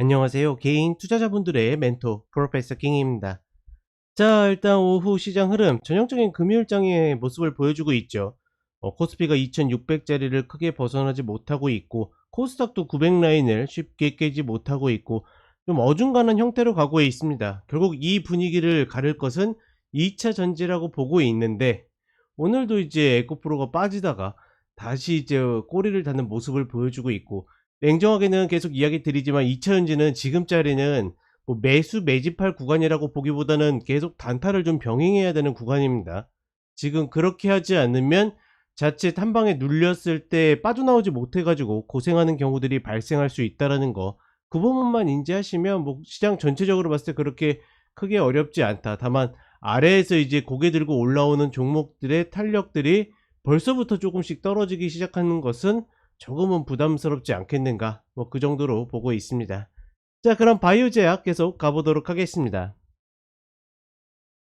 안녕하세요. 개인 투자자분들의 멘토 프로페서 킹입니다. 자, 일단 오후 시장 흐름 전형적인 금요일장의 모습을 보여주고 있죠. 어, 코스피가 2600자리를 크게 벗어나지 못하고 있고 코스닥도 900 라인을 쉽게 깨지 못하고 있고 좀 어중간한 형태로 가고 있습니다. 결국 이 분위기를 가를 것은 2차 전지라고 보고 있는데 오늘도 이제 에코프로가 빠지다가 다시 이제 꼬리를 닫는 모습을 보여주고 있고 냉정하게는 계속 이야기 드리지만 2차 전지는 지금 자리는 뭐 매수 매집할 구간이라고 보기보다는 계속 단타를 좀 병행해야 되는 구간입니다. 지금 그렇게 하지 않으면 자칫 한 방에 눌렸을 때 빠져나오지 못해가지고 고생하는 경우들이 발생할 수 있다라는 거. 그 부분만 인지하시면 뭐 시장 전체적으로 봤을 때 그렇게 크게 어렵지 않다. 다만 아래에서 이제 고개 들고 올라오는 종목들의 탄력들이 벌써부터 조금씩 떨어지기 시작하는 것은 조금은 부담스럽지 않겠는가 뭐 그 정도로 보고 있습니다. 자 그럼 바이오 제약 계속 가보도록 하겠습니다.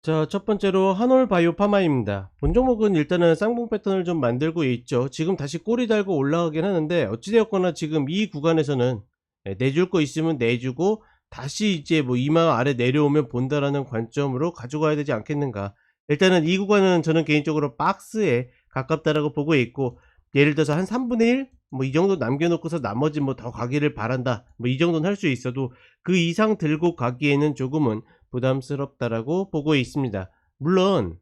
자, 첫 번째로 한올 바이오 파마입니다. 본 종목은 일단은 쌍봉 패턴을 좀 만들고 있죠. 지금 다시 꼬리 달고 올라가긴 하는데 어찌되었거나 지금 이 구간에서는 예, 내줄 거 있으면 내주고 다시 이제 뭐 이마 아래 내려오면 본다라는 관점으로 가져가야 되지 않겠는가. 일단은 이 구간은 저는 개인적으로 박스에 가깝다라고 보고 있고 예를 들어서 한 3분의 1? 뭐 이 정도 남겨놓고서 나머지 뭐 더 가기를 바란다. 뭐 이 정도는 할 수 있어도 그 이상 들고 가기에는 조금은 부담스럽다라고 보고 있습니다. 물론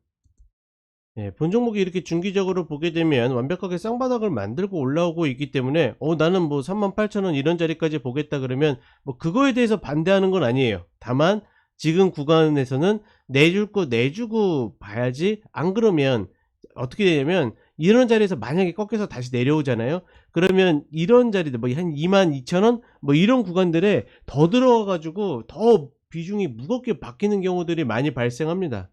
예, 본 종목이 이렇게 중기적으로 보게 되면 완벽하게 쌍바닥을 만들고 올라오고 있기 때문에 어 나는 뭐 38,000원 이런 자리까지 보겠다 그러면 뭐 그거에 대해서 반대하는 건 아니에요. 다만 지금 구간에서는 내줄 거 내주고 봐야지 안 그러면 어떻게 되냐면 이런 자리에서 만약에 꺾여서 다시 내려오잖아요. 그러면 이런 자리들 뭐 한 22,000원 뭐 이런 구간들에 더 들어가 가지고 더 비중이 무겁게 바뀌는 경우들이 많이 발생합니다.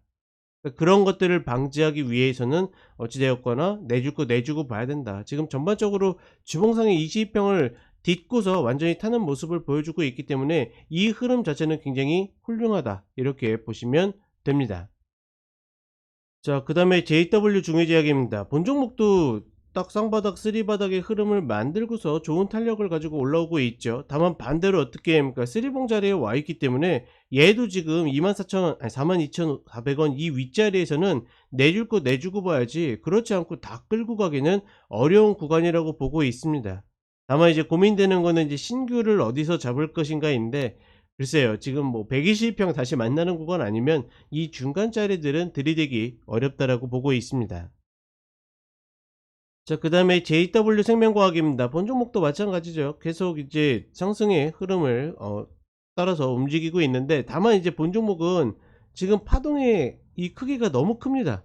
그러니까 그런 것들을 방지하기 위해서는 어찌되었거나 거 내주고 봐야 된다. 지금 전반적으로 주봉상의 22평을 딛고서 완전히 타는 모습을 보여주고 있기 때문에 이 흐름 자체는 굉장히 훌륭하다. 이렇게 보시면 됩니다. 자, 그 다음에 JW 중해제약입니다. 본 종목도 딱 쌍바닥, 쓰리바닥의 흐름을 만들고서 좋은 탄력을 가지고 올라오고 있죠. 다만 반대로 어떻게 합니까? 쓰리봉 자리에 와 있기 때문에 얘도 지금 24,000원, 아니 42,400원 이 윗자리에서는 내줄 거 내주고 봐야지 그렇지 않고 다 끌고 가기는 어려운 구간이라고 보고 있습니다. 다만 이제 고민되는 거는 이제 신규를 어디서 잡을 것인가인데 글쎄요 지금 뭐 120평 다시 만나는 구간 아니면 이 중간 자리들은 들이대기 어렵다라고 보고 있습니다. 자, 그 다음에 JW 생명과학입니다. 본 종목도 마찬가지죠. 계속 이제 상승의 흐름을 어, 따라서 움직이고 있는데, 다만 이제 본 종목은 지금 파동의 이 크기가 너무 큽니다.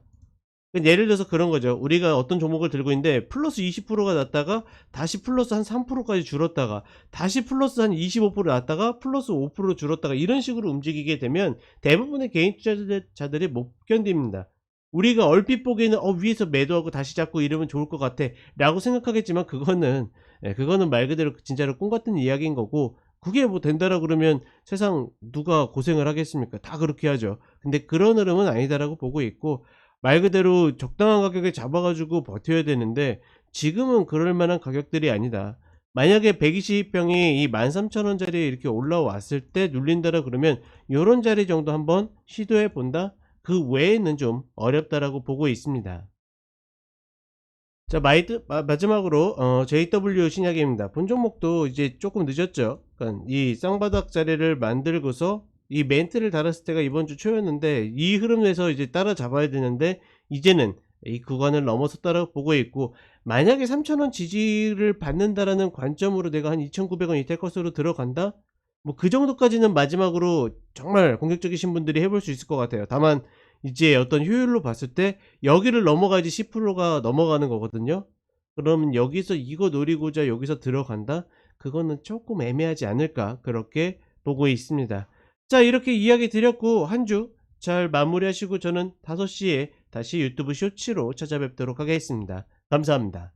그러니까 예를 들어서 그런 거죠. 우리가 어떤 종목을 들고 있는데 플러스 20%가 났다가 다시 플러스 한 3%까지 줄었다가 다시 플러스 한 25% 났다가 플러스 5% 줄었다가 이런 식으로 움직이게 되면 대부분의 개인 투자자들이 못 견딥니다. 우리가 얼핏 보기에는 어 위에서 매도하고 다시 잡고 이러면 좋을 것 같아 라고 생각하겠지만 그거는 예, 그거는 말 그대로 진짜로 꿈 같은 이야기인 거고 그게 뭐 된다라 그러면 세상 누가 고생을 하겠습니까 다 그렇게 하죠 근데 그런 흐름은 아니다라고 보고 있고 말 그대로 적당한 가격에 잡아가지고 버텨야 되는데 지금은 그럴 만한 가격들이 아니다 만약에 120평이 이 13,000원짜리에 이렇게 올라왔을 때 눌린다라 그러면 요런 자리 정도 한번 시도해 본다 그 외에는 좀 어렵다라고 보고 있습니다. 자, 마이드, 마, 마지막으로 어, JW 신약입니다. 본 종목도 이제 조금 늦었죠. 그러니까 이 쌍바닥 자리를 만들고서 이 멘트를 달았을 때가 이번 주 초였는데 이 흐름 내서 이제 따라잡아야 되는데 이제는 이 구간을 넘어섰다라고 보고 있고 만약에 3,000원 지지를 받는다라는 관점으로 내가 한 2,900원 이탈 것으로 들어간다? 뭐 그 정도까지는 마지막으로 정말 공격적이신 분들이 해볼 수 있을 것 같아요. 다만 이제 어떤 효율로 봤을 때 여기를 넘어가야지 10%가 넘어가는 거거든요. 그러면 여기서 이거 노리고자 여기서 들어간다? 그거는 조금 애매하지 않을까 그렇게 보고 있습니다. 자 이렇게 이야기 드렸고 한 주 잘 마무리하시고 저는 5시에 다시 유튜브 쇼츠로 찾아뵙도록 하겠습니다. 감사합니다.